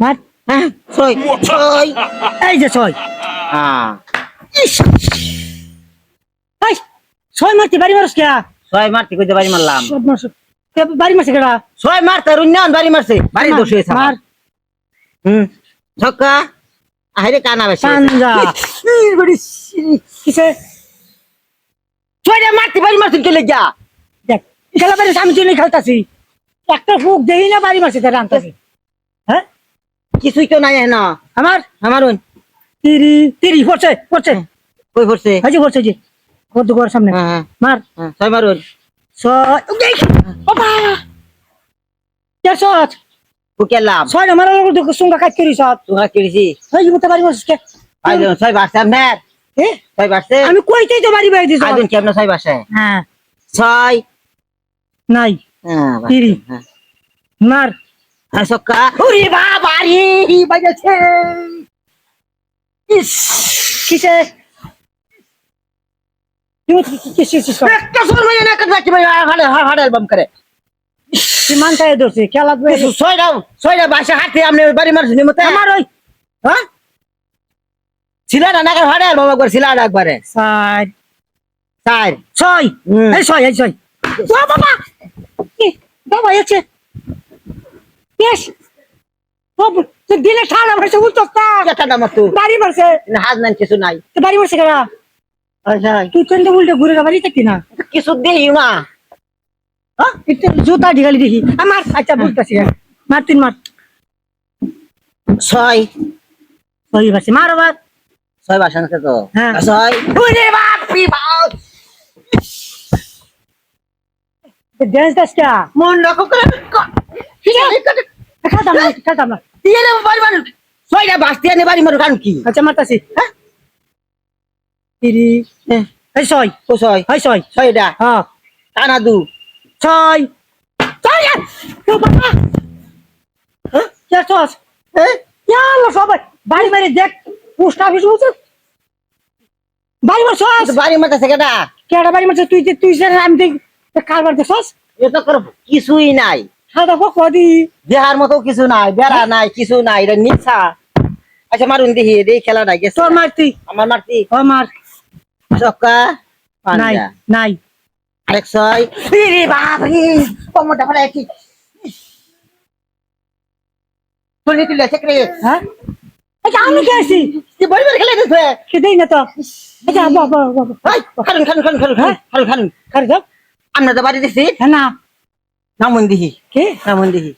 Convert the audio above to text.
মার। হ্যাঁ ছয়। ছয়। এই যে ছয়। হ্যাঁ। ছয় মারতে বাড়ি মারস কে? ছয় মারতে কইতে বাড়ি মারলাম। বাড়ি মারছে কেডা? ছয় মারতে রুন্যান বাড়ি মারছে। বাড়ি দোষ হয়েছে মার। হুম। ছক্কা। আরে কানা বেশি পাঞ্জা। কিসে? ছয়টা মারতে বাড়ি মারছে চলে যা দেখ খেলা বাড়ি আমি চলে খেলতাছি। একটা ফুক দেই না বাড়ি মারছে তারা আনতাছি হ্যাঁ কিছুই তো নাই না। আমার আমার ওই তিরি তিরি পড়ছে পড়ছে। কই পড়ছে? পড়ছে যে। ঘর ঘর সামনে। হ্যাঁ হ্যাঁ। মার। হ্যাঁ, ছয় দেখ বাবা চারশো বুকেলাম ছয় মারার লোক সঙ্গে কাজ করিস যে বাড়ি মারছিস কে? ছয় আপনার এ? ছয় আমি কইতেই তো বাড়ি বাড়ি দিছ কেমন ছয় বাসে হ্যাঁ। ছয়। নাই। হ্যাঁ তিরি। হ্যাঁ। মার। ছক্কা ওরে বাবা রে বাজাচ্ছে ইস কিসে? তুই একটা সুর মানে না কাজ বাচ্চা ভাই হাড়ে হাড়ে অ্যালবাম করে। তুই মান খাই ধরছে খেলা ছয়টা ছয়টা বাসা হাতে আপনি বাড়ি মারছেন মতে আমার ওই হ্যাঁ? ছিলাটা না হাড়ে অ্যালবাম একবার ছিলাটা একবারে। চার। চার। ছয়। এই ছয় এই ছয়। ও বাবা! কি বাবা আছে বেশ দিলে ঠান্ডা মারছে উল্টো একটা নাম তো বাড়ি মারছে। হাত নাই কিছু নাই। তো বাড়ি মারছে কেনা? আচ্ছা তুই তো উল্টে ঘুরে বাড়ি থাকতি না। কিছু দিই না। হ্যাঁ? জুতা ঢিগালি দেখি। আমার আচ্ছা বলতেছি মার তিন মার। ছয়। ছয় মারছে মার আবার। ছয় বাসা আছে তো। হ্যাঁ। ছয়? ওরে বাপি বাপ। ড্যান্স দাস মন রাখো করে খেলতাম না খেলতাম না দিয়ে দেবো বাড়ি মানুষ? ছয়টা বাসতে আনে বাড়ি মানুষ কারণ কি? আচ্ছা মারতাছি। হ্যাঁ? হ্যাঁ, ছয়। ও ছয়। এই ছয়। ছয়টা? হ্যাঁ। টানা দু। ছয়। ছয় বাবা। হ্যাঁ? কে ছস হ্যাঁ ইয়াল্লা সবাই। বাড়ি বাড়ি দেখ পোস্ট অফিস বলছে। বাড়ি বাড়ি বাড়ি মারছে? তুই তুই আমি দেখ কারবার দেখছস? এ তো করে কিছুই নাই। সাদা কদি দেহার মতো কিছু নাই বেড়া নাই কিছু নাই এটা আচ্ছা মারুন দেখি খেলা নাই গেছে। তোর মারতি। আমার মারতি। ও মার। চক্কা নাই নাই। আরেক ছয়। রে বাপ রে কমরটা ফেলা একটি তুলি তুলি আছে হ্যাঁ? আচ্ছা আমি কে আছি? বড় বড় খেলে দিছে কে দেই না তো। আচ্ছা বাবা বাবা হাই খালুন খালুন খালুন খালুন খালুন খালুন খারি দাও আমরা তো বাড়ি দিছি। হ্যাঁ না। নামুন দিহি কে নামুন দিহি